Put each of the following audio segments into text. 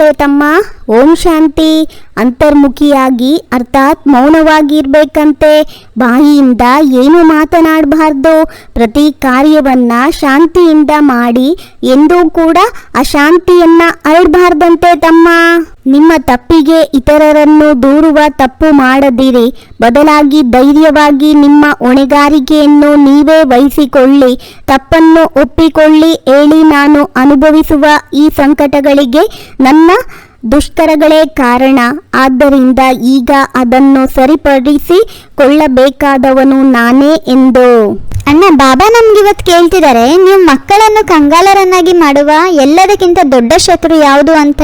ಹೇಳ್ತಿದ್ದಾರೆ ತಮ್ಮ ಓಂ ಶಾಂತಿ ಅಂತರ್ಮುಖಿಯಾಗಿ ಅರ್ಥಾತ್ ಮೌನವಾಗಿರ್ಬೇಕಂತೆ. ಬಾಯಿಯಿಂದ ಏನು ಮಾತನಾಡಬಾರ್ದು? ಪ್ರತಿ ಕಾರ್ಯವನ್ನ ಶಾಂತಿಯಿಂದ ಮಾಡಿ, ಎಂದೂ ಕೂಡ ಅಶಾಂತಿಯನ್ನ ಅರಳಬಾರ್ದಂತೆ ತಮ್ಮ. ನಿಮ್ಮ ತಪ್ಪಿಗೆ ಇತರರನ್ನು ದೂರುವ ತಪ್ಪು ಮಾಡದಿರಿ. ಬದಲಾಗಿ ಧೈರ್ಯವಾಗಿ ನಿಮ್ಮ ಹೊಣೆಗಾರಿಕೆಯನ್ನು ನೀವೇ ವಹಿಸಿಕೊಳ್ಳಿ. ತಪ್ಪನ್ನು ಒಪ್ಪಿಕೊಳ್ಳಿ ಹೇಳಿ ನಾನು ಅನುಭವಿಸುವ ಈ ಸಂಕಟಗಳಿಗೆ ನನ್ನ ದುಷ್ಕರಗಳೇ ಕಾರಣ. ಆದ್ದರಿಂದ ಈಗ ಅದನ್ನು ಸರಿಪಡಿಸಿಕೊಳ್ಳಬೇಕಾದವನು ನಾನೇ ಎಂದು. ಅಣ್ಣ, ಬಾಬಾ ನಮ್ಗಿವತ್ತು ಕೇಳ್ತಿದ್ದಾರೆ ನೀವು ಮಕ್ಕಳನ್ನು ಕಂಗಾಲರನ್ನಾಗಿ ಮಾಡುವ ಎಲ್ಲದಕ್ಕಿಂತ ದೊಡ್ಡ ಶತ್ರು ಯಾವುದು ಅಂತ?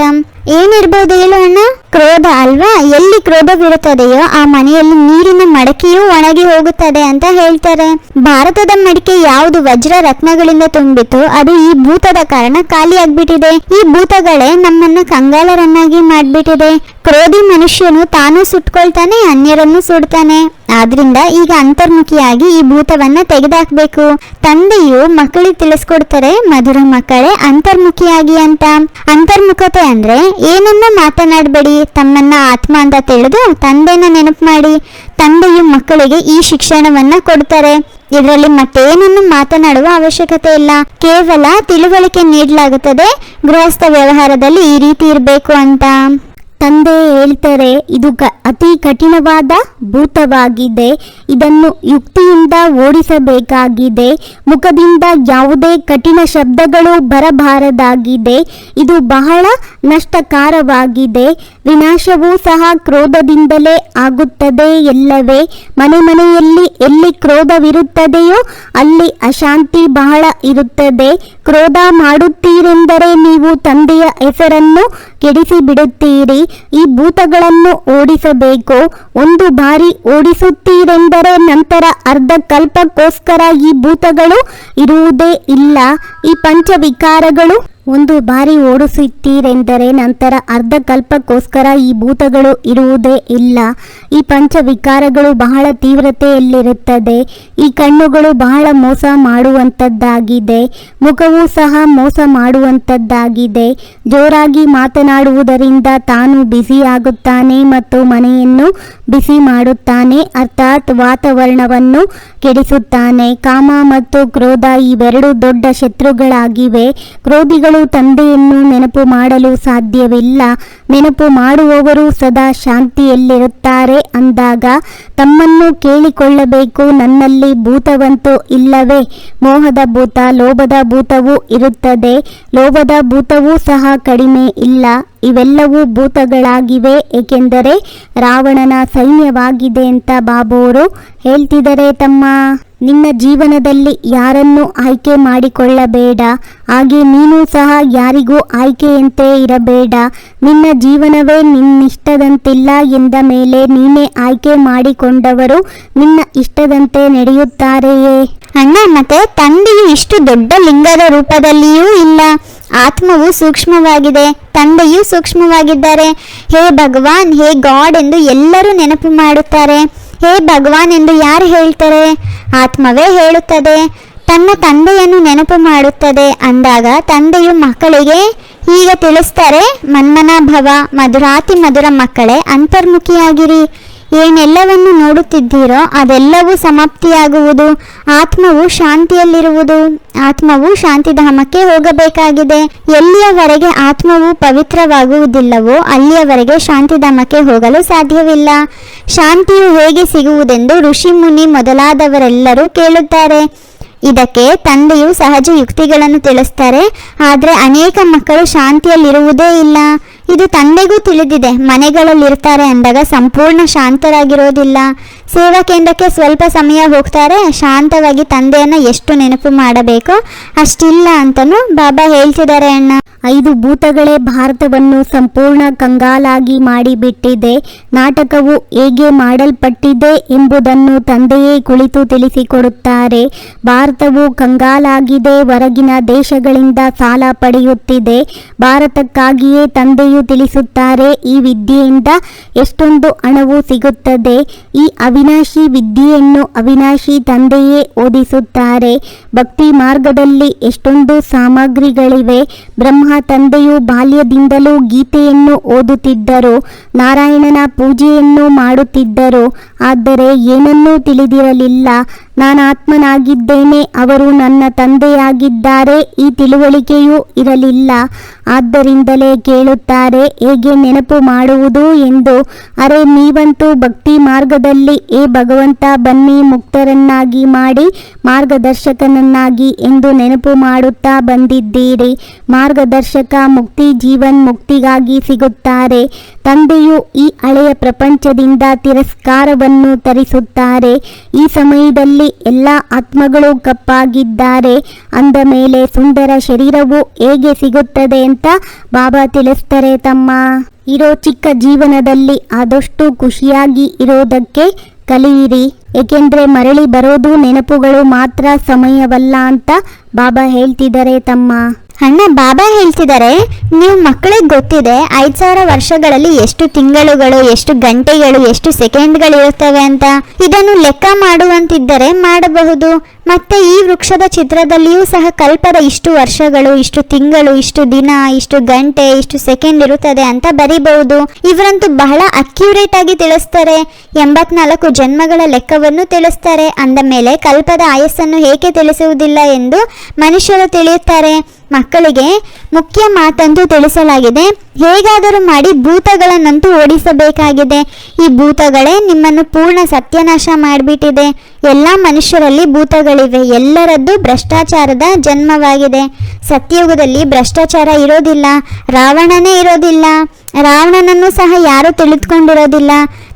ಏನಿರ್ಬೋದು ಹೇಳು ಅಣ್ಣ. ಕ್ರೋಧ ಅಲ್ವಾ? ಎಲ್ಲಿ ಕ್ರೋಧವಿರುತ್ತದೆಯೋ ಆ ಮನೆಯಲ್ಲಿ ನೀರಿನ ಮಡಕೆಯೂ ಒಣಗಿ ಹೋಗುತ್ತದೆ ಅಂತ ಹೇಳ್ತಾರೆ. ಭಾರತದ ಮಡಿಕೆ ಯಾವುದು? ವಜ್ರ ರತ್ನಗಳಿಂದ ತುಂಬಿತು ಅದು ಈ ಭೂತದ ಕಾರಣ ಖಾಲಿಯಾಗ್ಬಿಟ್ಟಿದೆ ಈ ಭೂತಗಳೇ ನಮ್ಮನ್ನ ಕಂಗಾಲರನ್ನಾಗಿ ಮಾಡ್ಬಿಟ್ಟಿದೆ. ಕ್ರೋಧಿ ಮನುಷ್ಯನು ತಾನು ಸುಟ್ಕೊಳ್ತಾನೆ, ಅನ್ಯರನ್ನು ಸುಡ್ತಾನೆ. ಆದ್ರಿಂದ ಈಗ ಅಂತರ್ಮುಖಿಯಾಗಿ ಈ ಭೂತವನ್ನ ತೆಗೆದಾಕ್ಬೇಕು. ತಂದೆಯು ಮಕ್ಕಳಿಗೆ ತಿಳಿಸ್ಕೊಡ್ತಾರೆ, ಮಧುರ ಮಕ್ಕಳೇ ಅಂತರ್ಮುಖಿಯಾಗಿ ಅಂತ. ಅಂತರ್ಮುಖತೆ ಅಂದ್ರೆ ಏನನ್ನ ಮಾತನಾಡಬೇಡಿ? ತಮ್ಮನ್ನ ಆತ್ಮ ಅಂತ ತಿಳಿದು ತಂದೆನ ನೆನಪು ಮಾಡಿ, ತಂದೆಯು ಮಕ್ಕಳಿಗೆ ಈ ಶಿಕ್ಷಣವನ್ನ ಕೊಡ್ತಾರೆ. ಇದರಲ್ಲಿ ಮತ್ತೇನನ್ನು ಮಾತನಾಡುವ ಅವಶ್ಯಕತೆ ಇಲ್ಲ. ಕೇವಲ ತಿಳುವಳಿಕೆ ನೀಡಲಾಗುತ್ತದೆ. ಗೃಹಸ್ಥ ವ್ಯವಹಾರದಲ್ಲಿ ಈ ರೀತಿ ಇರಬೇಕು ಅಂತ. ತಂದೆ ಹೇಳ್ತಾರೆ, ಇದು ಅತಿ ಕಠಿಣವಾದ ಭೂತವಾಗಿದೆ. ಇದನ್ನು ಯುಕ್ತಿಯಿಂದ ಓಡಿಸಬೇಕಾಗಿದೆ. ಮುಖದಿಂದ ಯಾವುದೇ ಕಠಿಣ ಶಬ್ದಗಳು ಬರಬಾರದಾಗಿದೆ. ಇದು ಬಹಳ ನಷ್ಟಕಾರವಾಗಿದೆ. ವಿನಾಶವೂ ಸಹ ಕ್ರೋಧದಿಂದಲೇ ಆಗುತ್ತದೆ ಎಲ್ಲವೇ? ಮನೆ ಮನೆಯಲ್ಲಿ ಎಲ್ಲಿ ಕ್ರೋಧವಿರುತ್ತದೆಯೋ ಅಲ್ಲಿ ಅಶಾಂತಿ ಬಹಳ ಇರುತ್ತದೆ. ಕ್ರೋಧ ಮಾಡುತ್ತೀರೆಂದರೆ ನೀವು ತಂದೆಯ ಹೆಸರನ್ನು ಕೆಡಿಸಿ ಬಿಡುತ್ತೀರಿ ಈ ಭೂತಗಳನ್ನು ಓಡಿಸಬೇಕು. ಒಂದು ಬಾರಿ ಓಡಿಸುತ್ತೀರೆಂದರೆ ನಂತರ ಅರ್ಧ ಕಲ್ಪಕ್ಕೋಸ್ಕರ ಈ ಭೂತಗಳು ಇರುವುದೇ ಇಲ್ಲ. ಈ ಪಂಚವಿಕಾರಗಳು ಒಂದು ಬಾರಿ ಓಡಿಸುತ್ತೀರೆಂದರೆ ನಂತರ ಅರ್ಧ ಕಲ್ಪಕ್ಕೋಸ್ಕರ ಈ ಭೂತಗಳು ಇರುವುದೇ ಇಲ್ಲ. ಈ ಪಂಚವಿಕಾರಗಳು ಬಹಳ ತೀವ್ರತೆಯಲ್ಲಿರುತ್ತದೆ. ಈ ಕಣ್ಣುಗಳು ಬಹಳ ಮೋಸ ಮಾಡುವಂಥದ್ದಾಗಿದೆ. ಮುಖವೂ ಸಹ ಮೋಸ ಮಾಡುವಂಥದ್ದಾಗಿದೆ. ಜೋರಾಗಿ ಮಾತನಾಡುವುದರಿಂದ ತಾನು ಬಿಸಿಯಾಗುತ್ತಾನೆ ಮತ್ತು ಮನೆಯನ್ನು ಬಿಸಿ ಮಾಡುತ್ತಾನೆ. ಅರ್ಥಾತ್ ವಾತಾವರಣವನ್ನು ಕೆಡಿಸುತ್ತಾನೆ. ಕಾಮ ಮತ್ತು ಕ್ರೋಧ ಇವೆರಡು ದೊಡ್ಡ ಶತ್ರುಗಳಾಗಿವೆ. ಕ್ರೋಧಿಗಳು ತಂದೆಯನ್ನು ನೆನಪು ಮಾಡಲು ಸಾಧ್ಯವಿಲ್ಲ. ನೆನಪು ಮಾಡುವವರು ಸದಾ ಶಾಂತಿಯಲ್ಲಿರುತ್ತಾರೆ ಅಂದಾಗ, ತಮ್ಮನ್ನು ಕೇಳಿಕೊಳ್ಳಬೇಕು, ನನ್ನಲ್ಲಿ ಭೂತವಂತೂ ಇಲ್ಲವೇ? ಮೋಹದ ಭೂತ, ಲೋಭದ ಭೂತವೂ ಇರುತ್ತದೆ. ಲೋಭದ ಭೂತವೂ ಸಹ ಕಡಿಮೆ ಇಲ್ಲ. ಇವೆಲ್ಲವೂ ಭೂತಗಳಾಗಿವೆ, ಏಕೆಂದರೆ ರಾವಣನ ಸೈನ್ಯವಾಗಿದೆ ಅಂತ ಬಾಬೋರು ಹೇಳ್ತಿದ್ದಾರೆ ತಮ್ಮ. ನಿನ್ನ ಜೀವನದಲ್ಲಿ ಯಾರನ್ನು ಆಯ್ಕೆ ಮಾಡಿಕೊಳ್ಳಬೇಡ, ಹಾಗೆ ನೀನು ಸಹ ಯಾರಿಗೂ ಆಯ್ಕೆಯಂತೆ ಇರಬೇಡ. ನಿನ್ನ ಜೀವನವೇ ನಿನ್ನಿಷ್ಟದಂತಿಲ್ಲ ಎಂದ ಮೇಲೆ ನೀನೇ ಆಯ್ಕೆ ಮಾಡಿಕೊಂಡವರು ನಿನ್ನ ಇಷ್ಟದಂತೆ ನಡೆಯುತ್ತಾರೆಯೇ. ಅಣ್ಣ, ಮತ್ತೆ ತಂದೆಯು ಇಷ್ಟು ದೊಡ್ಡ ಲಿಂಗದ ರೂಪದಲ್ಲಿಯೂ ಇಲ್ಲ. ಆತ್ಮವು ಸೂಕ್ಷ್ಮವಾಗಿದೆ, ತಂದೆಯೂ ಸೂಕ್ಷ್ಮವಾಗಿದ್ದಾರೆ. ಹೇ ಭಗವಾನ್, ಹೇ ಗಾಡ್ ಎಂದು ಎಲ್ಲರೂ ನೆನಪು ಮಾಡುತ್ತಾರೆ. ಹೇ ಭಗವಾನ್ ಎಂದು ಯಾರು ಹೇಳ್ತಾರೆ? ಆತ್ಮವೇ ಹೇಳುತ್ತದೆ. ತನ್ನ ತಂದೆಯನ್ನು ನೆನಪು ಮಾಡುತ್ತದೆ. ಅಂದಾಗ ತಂದೆಯು ಮಕ್ಕಳಿಗೆ ಈಗ ತಿಳಿಸ್ತಾರೆ, ಮನ್ಮನಾಭವ, ಮಧುರಾತಿ ಮಧುರ ಮಕ್ಕಳೇ, ಅಂತರ್ಮುಖಿಯಾಗಿರಿ. ಏನೆಲ್ಲವನ್ನು ನೋಡುತ್ತಿದ್ದೀರೋ ಅದೆಲ್ಲವೂ ಸಮಾಪ್ತಿಯಾಗುವುದು. ಆತ್ಮವು ಶಾಂತಿಯಲ್ಲಿರುವುದು. ಆತ್ಮವು ಶಾಂತಿಧಾಮಕ್ಕೆ ಹೋಗಬೇಕಾಗಿದೆ. ಎಲ್ಲಿಯವರೆಗೆ ಆತ್ಮವು ಪವಿತ್ರವಾಗುವುದಿಲ್ಲವೋ ಅಲ್ಲಿಯವರೆಗೆ ಶಾಂತಿಧಾಮಕ್ಕೆ ಹೋಗಲು ಸಾಧ್ಯವಿಲ್ಲ. ಶಾಂತಿಯು ಹೇಗೆ ಸಿಗುವುದೆಂದು ಋಷಿ ಮುನಿ ಮೊದಲಾದವರೆಲ್ಲರೂ ಕೇಳುತ್ತಾರೆ. ಇದಕ್ಕೆ ತಂದೆಯು ಸಹಜ ಯುಕ್ತಿಗಳನ್ನು ತಿಳಿಸ್ತಾರೆ, ಆದರೆ ಅನೇಕ ಮಕ್ಕಳು ಶಾಂತಿಯಲ್ಲಿರುವುದೇ ಇಲ್ಲ. ಇದು ತಂದೆಗೂ ತಿಳಿದಿದೆ ಮನೆಗಳಲ್ಲಿರ್ತಾರೆ ಅಂದಾಗ ಸಂಪೂರ್ಣ ಶಾಂತರಾಗಿರೋದಿಲ್ಲ. ಸೇವಾ ಕೇಂದ್ರಕ್ಕೆ ಸ್ವಲ್ಪ ಸಮಯ ಹೋಗ್ತಾರೆ. ಶಾಂತವಾಗಿ ತಂದೆಯನ್ನ ಎಷ್ಟು ನೆನಪು ಮಾಡಬೇಕು ಅಷ್ಟಿಲ್ಲ ಅಂತನೂ ಬಾಬಾ ಹೇಳ್ತಿದ್ದಾರೆ ಅಣ್ಣ. ಐದು ಭೂತಗಳೇ ಭಾರತವನ್ನು ಸಂಪೂರ್ಣ ಕಂಗಾಲಾಗಿ ಮಾಡಿಬಿಟ್ಟಿದೆ. ನಾಟಕವು ಹೇಗೆ ಮಾಡಲ್ಪಟ್ಟಿದೆ ಎಂಬುದನ್ನು ತಂದೆಯೇ ಕುಳಿತು ತಿಳಿಸಿಕೊಡುತ್ತಾರೆ. ಭಾರತವು ಕಂಗಾಲಾಗಿದೆ, ಹೊರಗಿನ ದೇಶಗಳಿಂದ ಸಾಲ ಪಡೆಯುತ್ತಿದೆ. ಭಾರತಕ್ಕಾಗಿಯೇ ತಂದೆಯು ತಿಳಿಸುತ್ತಾರೆ, ಈ ವಿದ್ಯೆಯಿಂದ ಎಷ್ಟೊಂದು ಹಣವು ಸಿಗುತ್ತದೆ. ಈ ಅವಿನಾಶಿ ವಿದ್ಯೆಯನ್ನು ಅವಿನಾಶಿ ತಂದೆಯೇ ಓದಿಸುತ್ತಾರೆ. ಭಕ್ತಿ ಮಾರ್ಗದಲ್ಲಿ ಎಷ್ಟೊಂದು ಸಾಮಗ್ರಿಗಳಿವೆ. ಬ್ರಹ್ಮ ತಂದೆಯು ಬಾಲ್ಯದಿಂದಲೂ ಗೀತೆಯನ್ನು ಓದುತ್ತಿದ್ದರು. ನಾರಾಯಣನ ಪೂಜೆಯನ್ನು ಮಾಡುತ್ತಿದ್ದರು. ಆದರೆ ಏನನ್ನೂ ತಿಳಿದಿರಲಿಲ್ಲ. ನಾನಾತ್ಮನಾಗಿದ್ದೇನೆ ಅವರು ನನ್ನ ತಂದೆಯಾಗಿದ್ದಾರೆ, ಈ ತಿಳುವಳಿಕೆಯೂ ಇರಲಿಲ್ಲ. ಆದ್ದರಿಂದಲೇ ಕೇಳುತ್ತಾರೆ, ಹೇಗೆ ನೆನಪು ಮಾಡುವುದು ಎಂದು. ಅರೆ, ನೀವಂತೂ ಭಕ್ತಿ ಮಾರ್ಗದಲ್ಲಿ, ಏ ಭಗವಂತ, ಬನ್ನಿ ಮುಕ್ತರನ್ನಾಗಿ ಮಾಡಿ, ಮಾರ್ಗದರ್ಶಕನನ್ನಾಗಿ ಎಂದು ನೆನಪು ಮಾಡುತ್ತಾ ಬಂದಿದ್ದೀರಿ. ಮಾರ್ಗದರ್ಶಕ ಮುಕ್ತಿ ಜೀವನ್ ಮುಕ್ತಿಗಾಗಿ ಸಿಗುತ್ತಾರೆ. ತಂದೆಯು ಈ ಹಳೆಯ ಪ್ರಪಂಚದಿಂದ ತಿರಸ್ಕಾರವನ್ನು ತರಿಸುತ್ತಾರೆ. ಈ ಸಮಯದಲ್ಲಿ ಎಲ್ಲ ಆತ್ಮಗಳು ಕಪ್ಪಾಗಿದ್ದಾರೆ. ಅಂದ ಮೇಲೆ ಸುಂದರ ಶರೀರವು ಹೇಗೆ ಸಿಗುತ್ತದೆ ಅಂತ ಬಾಬಾ ತಿಳಿಸ್ತಾರೆ ತಮ್ಮ. ಇರೋ ಚಿಕ್ಕ ಜೀವನದಲ್ಲಿ ಆದಷ್ಟು ಖುಷಿಯಾಗಿ ಇರೋದಕ್ಕೆ ಕಲಿಯಿರಿ. ಏಕೆಂದ್ರೆ ಮರಳಿ ಬರೋದು ನೆನಪುಗಳು ಮಾತ್ರ ಸಮಯವಲ್ಲ ಅಂತ ಬಾಬಾ ಹೇಳ್ತಿದ್ದಾರೆ ತಮ್ಮ. ಅಣ್ಣ, ಬಾಬಾ ಹೇಳ್ತಿದ್ದಾರೆ ನೀವು ಮಕ್ಕಳಿಗೆ ಗೊತ್ತಿದೆ, ಐದು ಸಾವಿರ ವರ್ಷಗಳಲ್ಲಿ ಎಷ್ಟು ತಿಂಗಳುಗಳು, ಎಷ್ಟು ಗಂಟೆಗಳು, ಎಷ್ಟು ಸೆಕೆಂಡ್ಗಳು ಇರುತ್ತವೆ ಅಂತ. ಇದನ್ನು ಲೆಕ್ಕ ಮಾಡುವಂತಿದ್ದರೆ ಮಾಡಬಹುದು. ಮತ್ತೆ ಈ ವೃಕ್ಷದ ಚಿತ್ರದಲ್ಲಿಯೂ ಸಹ ಕಲ್ಪದ ಇಷ್ಟು ವರ್ಷಗಳು, ಇಷ್ಟು ತಿಂಗಳು, ಇಷ್ಟು ದಿನ, ಇಷ್ಟು ಗಂಟೆ, ಇಷ್ಟು ಸೆಕೆಂಡ್ ಇರುತ್ತದೆ ಅಂತ ಬರೀಬಹುದು. ಇವರಂತೂ ಬಹಳ ಅಕ್ಯುರೇಟ್ ಆಗಿ ತಿಳಿಸ್ತಾರೆ. ಎಂಬತ್ನಾಲ್ಕು ಜನ್ಮಗಳ ಲೆಕ್ಕವನ್ನು ತಿಳಿಸ್ತಾರೆ. ಅಂದ ಮೇಲೆ ಕಲ್ಪದ ಆಯಸ್ಸನ್ನು ಏಕೆ ತಿಳಿಸುವುದಿಲ್ಲ ಎಂದು ಮನುಷ್ಯರು ತಿಳಿಯುತ್ತಾರೆ. ಮಕ್ಕಳಿಗೆ ಮುಖ್ಯ ಮಾತಂದು ತಿಳಿಸಲಾಗಿದೆ. ಹೇಗಾದರೂ ಮಾಡಿ ಭೂತಗಳನ್ನಂತೂ ಓಡಿಸಬೇಕಾಗಿದೆ. ಈ ಭೂತಗಳೇ ನಿಮ್ಮನ್ನು ಪೂರ್ಣ ಸತ್ಯನಾಶ ಮಾಡಿಬಿಟ್ಟಿದೆ. ಎಲ್ಲ ಮನುಷ್ಯರಲ್ಲಿ ಭೂತಗಳಿವೆ. ಎಲ್ಲರದ್ದು ಭ್ರಷ್ಟಾಚಾರದ ಜನ್ಮವಾಗಿದೆ. ಸತ್ಯಯುಗದಲ್ಲಿ ಭ್ರಷ್ಟಾಚಾರ ಇರೋದಿಲ್ಲ. ರಾವಣನೇ ಇರೋದಿಲ್ಲ. ರಾವಣನನ್ನು ಸಹ ಯಾರೂ ತಿಳಿದುಕೊಂಡಿರೋದಿಲ್ಲ.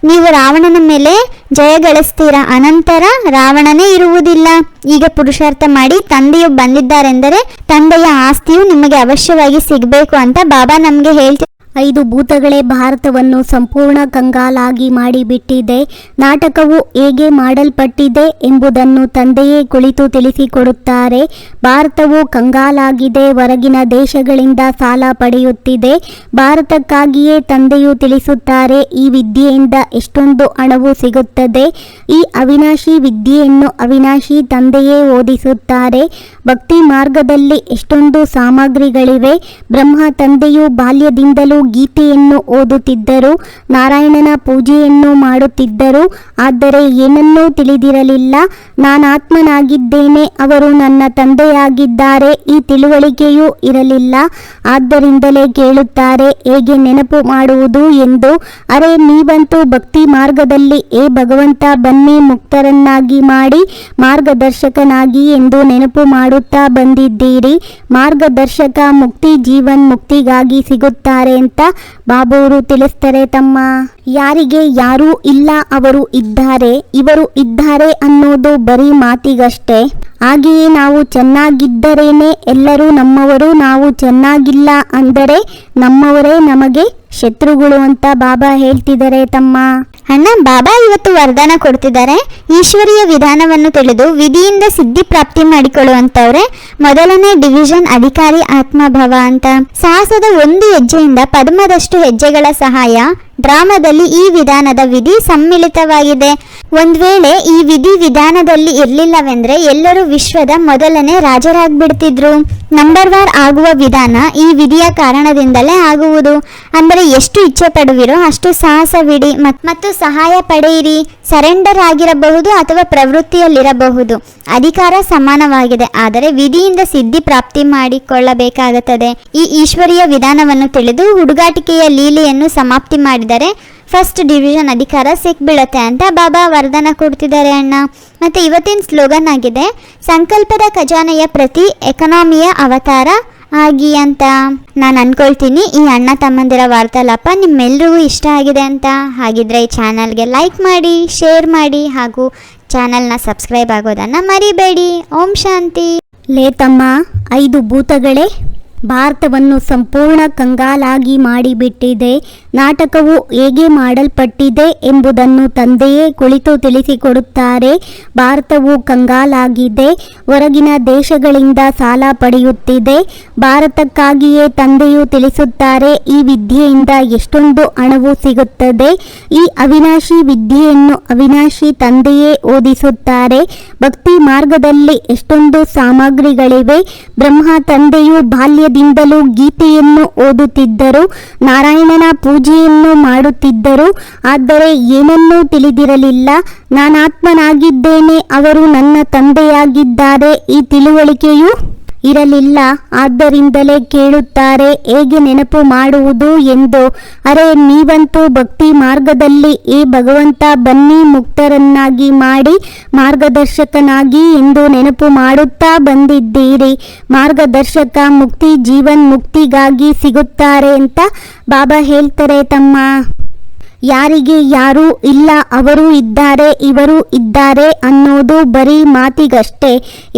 ನೀವು ರಾವಣನ ಮೇಲೆ ಜಯ ಗಳಿಸ್ತೀರಾ? ಅನಂತರ ರಾವಣನೇ ಇರುವುದಿಲ್ಲ. ಈಗ ಪುರುಷಾರ್ಥ ಮಾಡಿ ತಂದೆಯು ಬಂದಿದ್ದಾರೆಂದರೆ ತಂದೆಯ ಆಸ್ತಿಯು ನಿಮಗೆ ಅವಶ್ಯವಾಗಿ ಸಿಗಬೇಕು ಅಂತ ಬಾಬಾ ನಮಗೆ ಹೇಳ್ತಿ ಐದು ಭೂತಗಳೇ ಭಾರತವನ್ನು ಸಂಪೂರ್ಣ ಕಂಗಾಲಾಗಿ ಮಾಡಿಬಿಟ್ಟಿದೆ. ನಾಟಕವು ಹೇಗೆ ಮಾಡಲ್ಪಟ್ಟಿದೆ ಎಂಬುದನ್ನು ತಂದೆಯೇ ಕುಳಿತು ತಿಳಿಸಿಕೊಡುತ್ತಾರೆ. ಭಾರತವು ಕಂಗಾಲಾಗಿದೆ, ಹೊರಗಿನ ದೇಶಗಳಿಂದ ಸಾಲ ಪಡೆಯುತ್ತಿದೆ. ಭಾರತಕ್ಕಾಗಿಯೇ ತಂದೆಯು ತಿಳಿಸುತ್ತಾರೆ, ಈ ವಿದ್ಯೆಯಿಂದ ಎಷ್ಟೊಂದು ಹಣವು ಸಿಗುತ್ತದೆ. ಈ ಅವಿನಾಶಿ ವಿದ್ಯೆಯನ್ನು ಅವಿನಾಶಿ ತಂದೆಯೇ ಓದಿಸುತ್ತಾರೆ. ಭಕ್ತಿ ಮಾರ್ಗದಲ್ಲಿ ಎಷ್ಟೊಂದು ಸಾಮಗ್ರಿಗಳಿವೆ. ಬ್ರಹ್ಮ ತಂದೆಯು ಬಾಲ್ಯದಿಂದಲೂ ಗೀತೆಯನ್ನು ಓದುತ್ತಿದ್ದರು, ನಾರಾಯಣನ ಪೂಜೆಯನ್ನು ಮಾಡುತ್ತಿದ್ದರು, ಆದರೆ ಏನನ್ನೂ ತಿಳಿದಿರಲಿಲ್ಲ. ನಾನಾತ್ಮನಾಗಿದ್ದೇನೆ ಅವರು ನನ್ನ ತಂದೆಯಾಗಿದ್ದಾರೆ, ಈ ತಿಳುವಳಿಕೆಯೂ ಇರಲಿಲ್ಲ. ಆದ್ದರಿಂದಲೇ ಕೇಳುತ್ತಾರೆ, ಹೇಗೆ ನೆನಪು ಮಾಡುವುದು ಎಂದು. ಅರೆ, ನೀವಂತೂ ಭಕ್ತಿ ಮಾರ್ಗದಲ್ಲಿ, ಏ ಭಗವಂತ, ಬನ್ನಿ ಮುಕ್ತರನ್ನಾಗಿ ಮಾಡಿ, ಮಾರ್ಗದರ್ಶಕನಾಗಿ ಎಂದು ನೆನಪು ಮಾಡುತ್ತಾ ಬಂದಿದ್ದೀರಿ. ಮಾರ್ಗದರ್ಶಕ ಮುಕ್ತಿ ಜೀವನ್ ಮುಕ್ತಿಗಾಗಿ ಸಿಗುತ್ತಾರೆ ಅಂತ ಬಾಬುವರು ತಿಳಿಸ್ತಾರೆ, ತಮ್ಮ. ಯಾರಿಗೆ ಯಾರೂ ಇಲ್ಲ, ಅವರು ಇದ್ದಾರೆ. ಇವರು ಇದ್ದಾರೆ ಅನ್ನೋದು ಬರೀ ಮಾತಿಗಷ್ಟೇ. ಹಾಗೆಯೇ ನಾವು ಚೆನ್ನಾಗಿದ್ದರೇನೆ ಎಲ್ಲರೂ ನಮ್ಮವರು, ನಾವು ಚೆನ್ನಾಗಿಲ್ಲ ಅಂದರೆ ನಮ್ಮವರೇ ನಮಗೆ ಶತ್ರುಗಳು ಅಂತ ಬಾಬಾ ಹೇಳ್ತಿದ್ದಾರೆ, ತಮ್ಮ. ಅಣ್ಣ ಬಾಬಾ ಇವತ್ತು ವರದಾನ ಕೊಡ್ತಿದ್ದಾರೆ. ಈಶ್ವರಿಯ ವಿಧಾನವನ್ನು ತಿಳಿದು ವಿಧಿಯಿಂದ ಸಿದ್ಧಿ ಪ್ರಾಪ್ತಿ ಮಾಡಿಕೊಳ್ಳುವಂತವ್ರೆ, ಮೊದಲನೇ ಡಿವಿಷನ್ ಅಧಿಕಾರಿ ಆತ್ಮಭವ ಅಂತ. ಸಾಹಸದ ಒಂದು ಹೆಜ್ಜೆಯಿಂದ ಪದ್ಮದಷ್ಟು ಹೆಜ್ಜೆಗಳ ಸಹಾಯ ಡ್ರಾಮಾದಲ್ಲಿ ಈ ವಿಧಾನದ ವಿಧಿ ಸಮ್ಮಿಳಿತವಾಗಿದೆ. ಒಂದ್ ವೇಳೆ ಈ ವಿಧಿ ವಿಧಾನದಲ್ಲಿ ಇರಲಿಲ್ಲವೆಂದ್ರೆ ಎಲ್ಲರೂ ವಿಶ್ವದ ಮೊದಲನೇ ರಾಜರಾಗ್ಬಿಡ್ತಿದ್ರು. ನಂಬರ್ ವಾರ್ ಆಗುವ ವಿಧಾನ ಈ ವಿಧಿಯ ಕಾರಣದಿಂದಲೇ ಆಗುವುದು. ಅಂದರೆ ಎಷ್ಟು ಇಚ್ಛೆ ಪಡುವಿರೋ ಅಷ್ಟು ಸಾಹಸವಿಡಿ ಮತ್- ಮತ್ತು ಸಹಾಯ ಪಡೆಯಿರಿ. ಸರೆಂಡರ್ ಆಗಿರಬಹುದು ಅಥವಾ ಪ್ರವೃತ್ತಿಯಲ್ಲಿರಬಹುದು. ಅಧಿಕಾರ ಸಮಾನವಾಗಿದೆ. ಆದರೆ ವಿಧಿಯಿಂದ ಸಿದ್ಧಿ ಪ್ರಾಪ್ತಿ ಮಾಡಿಕೊಳ್ಳಬೇಕಾಗುತ್ತದೆ. ಈ ಈಶ್ವರೀಯ ವಿಧಾನವನ್ನು ತಿಳಿದು ಹುಡುಗಾಟಿಕೆಯ ಲೀಲೆಯನ್ನು ಸಮಾಪ್ತಿ ಮಾಡಿದರೆ ಫಸ್ಟ್ ಡಿವಿಷನ್ ಅಧಿಕಾರ ಸಿಕ್ಬಿಡತ್ತೆ ಅಂತ ಬಾಬಾ ವರದಾನ ಕೊಡ್ತಿದ್ದಾರೆ ಅಣ್ಣ. ಮತ್ತೆ ಇವತ್ತಿನ ಸ್ಲೋಗನ್ ಆಗಿದೆ, ಸಂಕಲ್ಪದ ಖಜಾನೆಯ ಪ್ರತಿ ಎಕನಾಮಿಯ ಅವತಾರ ಆಗಿ ಅಂತ. ನಾನು ಅನ್ಕೊಳ್ತೀನಿ, ಈ ಅಣ್ಣ ತಮ್ಮಂದಿರ ವಾರ್ತಾಲಾಪ ನಿಮ್ಮೆಲ್ರಿಗೂ ಇಷ್ಟ ಆಗಿದೆ ಅಂತ. ಹಾಗಿದ್ರೆ ಈ ಚಾನಲ್ಗೆ ಲೈಕ್ ಮಾಡಿ ಶೇರ್ ಮಾಡಿ, ಹಾಗೂ ಚಾನಲ್ನ ಸಬ್ಸ್ಕ್ರೈಬ್ ಆಗೋದನ್ನು ಮರಿಬೇಡಿ. ಓಂ ಶಾಂತಿ. ಲೇ ತಮ್ಮ, ಐದು ಭೂತಗಳೇ ಭಾರತವನ್ನು ಸಂಪೂರ್ಣ ಕಂಗಾಲಾಗಿ ಮಾಡಿಬಿಟ್ಟಿದೆ. ನಾಟಕವು ಹೇಗೆ ಮಾಡಲ್ಪಟ್ಟಿದೆ ಎಂಬುದನ್ನು ತಂದೆಯೇ ಕುಳಿತು ತಿಳಿಸಿಕೊಡುತ್ತಾರೆ. ಭಾರತವು ಕಂಗಾಲಾಗಿದೆ. ಹೊರಗಿನ ದೇಶಗಳಿಂದ ಸಾಲ ಪಡೆಯುತ್ತಿದೆ. ಭಾರತಕ್ಕಾಗಿಯೇ ತಂದೆಯು ತಿಳಿಸುತ್ತಾರೆ, ಈ ವಿದ್ಯೆಯಿಂದ ಎಷ್ಟೊಂದು ಹಣವು ಸಿಗುತ್ತದೆ. ಈ ಅವಿನಾಶಿ ವಿದ್ಯೆಯನ್ನು ಅವಿನಾಶಿ ತಂದೆಯೇ ಓದಿಸುತ್ತಾರೆ. ಭಕ್ತಿ ಮಾರ್ಗದಲ್ಲಿ ಎಷ್ಟೊಂದು ಸಾಮಗ್ರಿಗಳಿವೆ. ಬ್ರಹ್ಮ ತಂದೆಯು ಬಾಲ್ಯದಿಂದಲೂ ಗೀತೆಯನ್ನು ಓದುತ್ತಿದ್ದರು, ನಾರಾಯಣನ ಪೂಜೆಯನ್ನು ಮಾಡುತ್ತಿದ್ದರು, ಆದರೆ ಏನನ್ನೂ ತಿಳಿದಿರಲಿಲ್ಲ. ನಾನಾತ್ಮನಾಗಿದ್ದೇನೆ, ಅವರು ನನ್ನ ತಂದೆಯಾಗಿದ್ದಾರೆ. ಈ ತಿಳುವಳಿಕೆಯು ಇರಲಿಲ್ಲ. ಆದ್ದರಿಂದಲೇ ಕೇಳುತ್ತಾರೆ, ಹೇಗೆ ನೆನಪು ಮಾಡುವುದು ಎಂದು. ಅರೆ, ನೀವಂತೂ ಭಕ್ತಿ ಮಾರ್ಗದಲ್ಲಿ ಈ ಭಗವಂತ ಬನ್ನಿ, ಮುಕ್ತರನ್ನಾಗಿ ಮಾಡಿ, ಮಾರ್ಗದರ್ಶಕನಾಗಿ ಎಂದು ನೆನಪು ಮಾಡುತ್ತಾ ಬಂದಿದ್ದೀರಿ. ಮಾರ್ಗದರ್ಶಕ ಮುಕ್ತಿ, ಜೀವನ್ ಮುಕ್ತಿಗಾಗಿ ಸಿಗುತ್ತಾರೆ ಅಂತ ಬಾಬಾ ಹೇಳ್ತಾರೆ ತಮ್ಮ ಯಾರಿಗೆ ಯಾರು ಇಲ್ಲ, ಅವರು ಇದ್ದಾರೆ, ಇವರು ಇದ್ದಾರೆ ಅನ್ನೋದು ಬರೀ ಮಾತಿಗಷ್ಟೇ.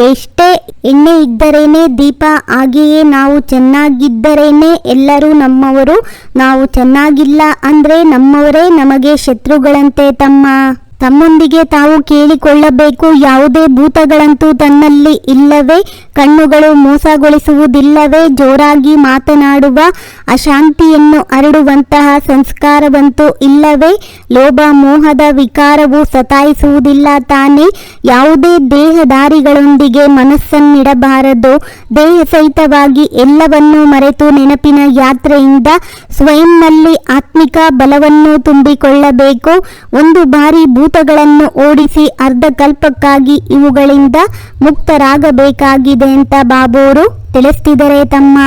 ಎಷ್ಟೇ ಎಣ್ಣೆ ಇದ್ದರೇನೆ ದೀಪ, ಹಾಗೆಯೇ ನಾವು ಚೆನ್ನಾಗಿದ್ದರೇನೆ ಎಲ್ಲರೂ ನಮ್ಮವರು. ನಾವು ಚೆನ್ನಾಗಿಲ್ಲ ಅಂದರೆ ನಮ್ಮವರೇ ನಮಗೆ ಶತ್ರುಗಳಂತೆ ತಮ್ಮ. ತಮ್ಮೊಂದಿಗೆ ತಾವು ಕೇಳಿಕೊಳ್ಳಬೇಕು, ಯಾವುದೇ ಭೂತಗಳಂತೂ ತನ್ನಲ್ಲಿ ಇಲ್ಲವೇ, ಕಣ್ಣುಗಳು ಮೋಸಗೊಳಿಸುವುದಿಲ್ಲವೇ, ಜೋರಾಗಿ ಮಾತನಾಡುವ ಅಶಾಂತಿಯನ್ನು ಹರಡುವಂತಹ ಸಂಸ್ಕಾರವಂತೂ ಇಲ್ಲವೇ, ಲೋಭ ಮೋಹದ ವಿಕಾರವು ಸತಾಯಿಸುವುದಿಲ್ಲ ತಾನೇ, ಯಾವುದೇ ದೇಹದಾರಿಗಳೊಂದಿಗೆ ಮನಸ್ಸನ್ನಿಡಬಾರದು, ದೇಹ ಸಹಿತವಾಗಿ ಎಲ್ಲವನ್ನೂ ಮರೆತು ನೆನಪಿನ ಯಾತ್ರೆಯಿಂದ ಸ್ವಯಂನಲ್ಲಿ ಆತ್ಮಿಕ ಬಲವನ್ನು ತುಂಬಿಕೊಳ್ಳಬೇಕು, ಒಂದು ಬಾರಿ ಭೂತಗಳನ್ನು ಓಡಿಸಿ ಅರ್ಧಕಲ್ಪಕ್ಕಾಗಿ ಇವುಗಳಿಂದ ಮುಕ್ತರಾಗಬೇಕಾಗಿದೆ ಅಂತ ಬಾಬೋರು ತಿಳಿಸ್ತಿದ್ದಾರೆ ತಮ್ಮ